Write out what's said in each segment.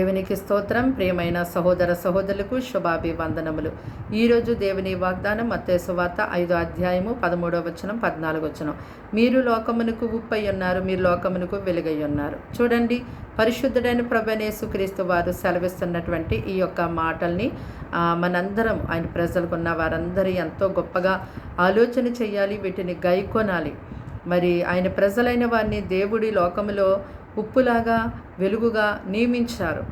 దేవునికి స్తోత్రం. ప్రియమైన సహోదర సహోదరులకు శుభాభివందనములు. ఈరోజు దేవుని వాగ్దానం మత్తే సువార్త ఐదో అధ్యాయము పదమూడవ వచనం పద్నాలుగు వచనం. మీరు లోకమునకు ఉప్పై ఉన్నారు మీరు లోకమునకు వెలుగై ఉన్నారు. చూడండి పరిశుద్ధుడైన ప్రభనేసు క్రీస్తు వారు సెలవిస్తున్నటువంటి ఈ యొక్క మాటల్ని మనందరం ఆయన ప్రజలకున్న వారందరూ ఎంతో గొప్పగా ఆలోచన చేయాలి వీటిని గైకొనాలి. మరి ఆయన ప్రజలైన వారిని దేవుడి లోకములో ఉప్పులాగా వెలుగుగా నియమించారు.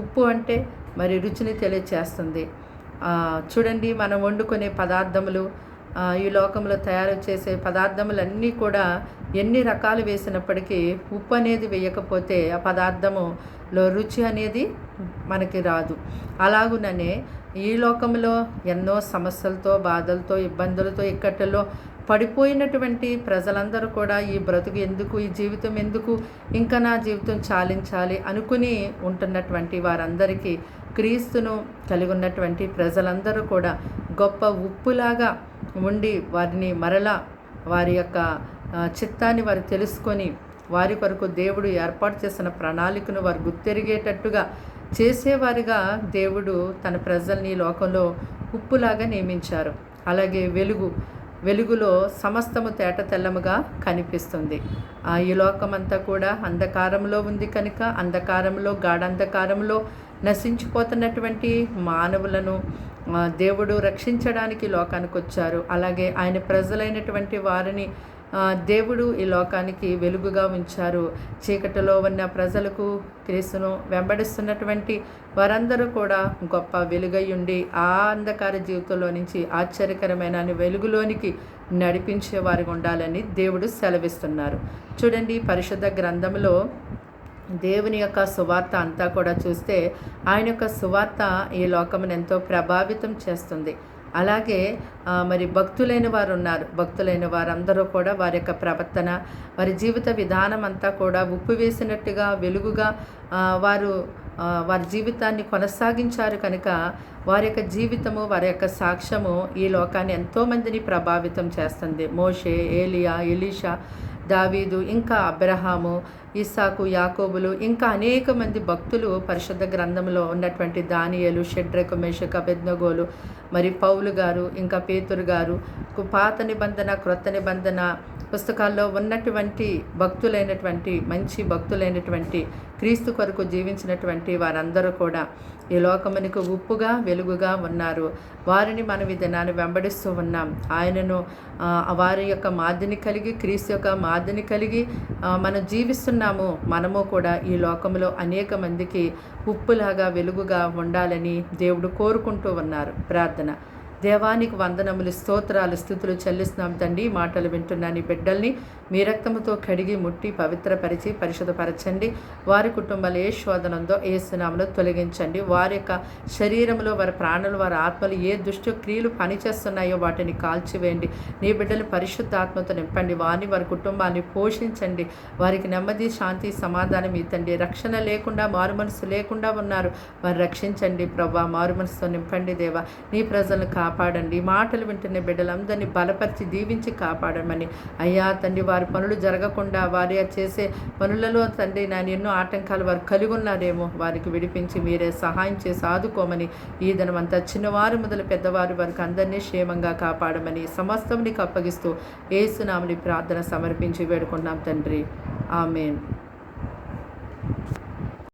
ఉప్పు అంటే మరి రుచిని తెలియచేస్తుంది. చూడండి మనం వండుకునే పదార్థములు ఈ లోకంలో తయారు చేసే పదార్థములన్నీ కూడా ఎన్ని రకాలు వేసినప్పటికీ ఉప్పు అనేది వేయకపోతే ఆ పదార్థములో రుచి అనేది మనకి రాదు. అలాగుననే ఈ లోకంలో ఎన్నో సమస్యలతో బాధలతో ఇబ్బందులతో ఇక్కట్లలో పడిపోయినటువంటి ప్రజలందరూ కూడా ఈ బ్రతుకు ఎందుకు ఈ జీవితం ఎందుకు ఇంకా నా జీవితం చాలించాలి అనుకుని ఉంటున్నటువంటి వారందరికీ క్రీస్తును కలిగి ఉన్నటువంటి ప్రజలందరూ కూడా గొప్ప ఉప్పులాగా ఉండి వారిని మరలా వారి యొక్క చిత్తాన్ని వారు తెలుసుకొని వారి కొరకు దేవుడు ఏర్పాటు చేసిన ప్రణాళికను వారు గుర్తెరిగేటట్టుగా చేసేవారిగా దేవుడు తన ప్రజల్ని లోకంలో ఉప్పులాగా నియమించారు. అలాగే వెలుగు వెలుగులో సమస్తము తేట తెల్లముగా కనిపిస్తుంది. ఆ ఈ లోకమంతా కూడా అంధకారంలో ఉంది కనుక అంధకారంలో గాఢంధకారంలో నశించిపోతున్నటువంటి మానవులను దేవుడు రక్షించడానికి ఈ లోకానికి వచ్చారు అలాగే ఆయన ప్రజలైనటువంటి వారిని దేవుడు ఈ లోకానికి వెలుగుగా ఉంచారు. చీకటిలో ఉన్న ప్రజలకు క్రీస్తును వెంబడిస్తున్నటువంటి వారందరూ కూడా గొప్ప వెలుగై ఉండి ఆ అంధకార జీవితంలో నుంచి ఆశ్చర్యకరమైన వెలుగులోనికి నడిపించే ఉండాలని దేవుడు సెలవిస్తున్నారు. చూడండి పరిశుద్ధ గ్రంథంలో దేవుని యొక్క సువార్త అంతా కూడా చూస్తే ఆయన యొక్క సువార్త ఈ లోకమును ఎంతో ప్రభావితం చేస్తుంది. అలాగే మరి భక్తులైన వారు ఉన్నారు భక్తులైన వారందరూ కూడా వారి యొక్క ప్రవర్తన వారి జీవిత విధానం అంతా కూడా ఉప్పు వేసినట్టుగా వెలుగుగా వారు వారి జీవితాన్ని కొనసాగించారు కనుక వారి యొక్క జీవితము వారి యొక్క సాక్ష్యము ఈ లోకాన్ని ఎంతోమందిని ప్రభావితం చేస్తుంది. మోషే ఏలియా ఎలీషా దావీదు ఇంకా అబ్రహాము ఇస్సాకు యాకోబులు ఇంకా అనేక మంది భక్తులు పరిశుద్ధ గ్రంథంలో ఉన్నటువంటి దానియలు షడ్రకు మేషక బెద్నగోలు మరి పౌలు గారు ఇంకా పేతురు గారు కు- పాత నిబంధన క్రొత్త నిబంధన పుస్తకాల్లో ఉన్నటువంటి భక్తులైనటువంటి మంచి భక్తులైనటువంటి క్రీస్తు కొరకు జీవించినటువంటి వారందరూ కూడా ఈ లోకమునికి ఉప్పుగా వెలుగుగా ఉన్నారు. వారిని మనం ఈ దినాన్ని వెంబడిస్తూ ఉన్నాం. ఆయనను వారి యొక్క మాదిని కలిగి క్రీస్తు యొక్క మాదిని కలిగి మనం జీవిస్తున్నాము. మనము కూడా ఈ లోకంలో అనేక మందికి ఉప్పులాగా వెలుగుగా ఉండాలని దేవుడు కోరుకుంటూ ఉన్నారు. ప్రార్థన. దేవానికి వందనములు స్తోత్రాలు స్థుతులు చెల్లిస్తున్నాం తండ్రి. మాటలు వింటున్నాను నీ బిడ్డల్ని మీ రక్తముతో కడిగి ముట్టి పవిత్రపరిచి పరిశుధపరచండి వారి కుటుంబాలు ఏ శోధనందో ఏ సునామలో తొలగించండి. వారి యొక్క శరీరంలో వారి ప్రాణులు వారి ఆత్మలు ఏ దుష్ట క్రియలు పనిచేస్తున్నాయో వాటిని కాల్చివేయండి. నీ బిడ్డలు పరిశుద్ధాత్మతో నింపండి. వారిని వారి కుటుంబాన్ని పోషించండి. వారికి నెమ్మది శాంతి సమాధానం ఇతండి రక్షణ లేకుండా మారు మనసు లేకుండా ఉన్నారు. వారు రక్షించండి. ప్రభా మారు మనసుతో నింపండి దేవా. నీ ప్రజలను కాపాడండి. మాటలు వింటున్న బిడ్డలందరినీ బలపరిచి దీవించి కాపాడమని. అయ్యా తండ్రి వారి పనులు జరగకుండా వారి చేసే పనులలో తండ్రి నేను ఎన్నో ఆటంకాలు వారు కలిగి ఉన్నారేమో వారికి విడిపించి మీరే సహాయం చేసి ఆదుకోమని. ఈ ధనమంతా చిన్నవారు మొదలు పెద్దవారు వారికి అందరినీ క్షేమంగా కాపాడమని సమస్తం నీకు అప్పగిస్తూ ఏసునామని ప్రార్థన సమర్పించి వేడుకున్నాం తండ్రి. ఆమెన్.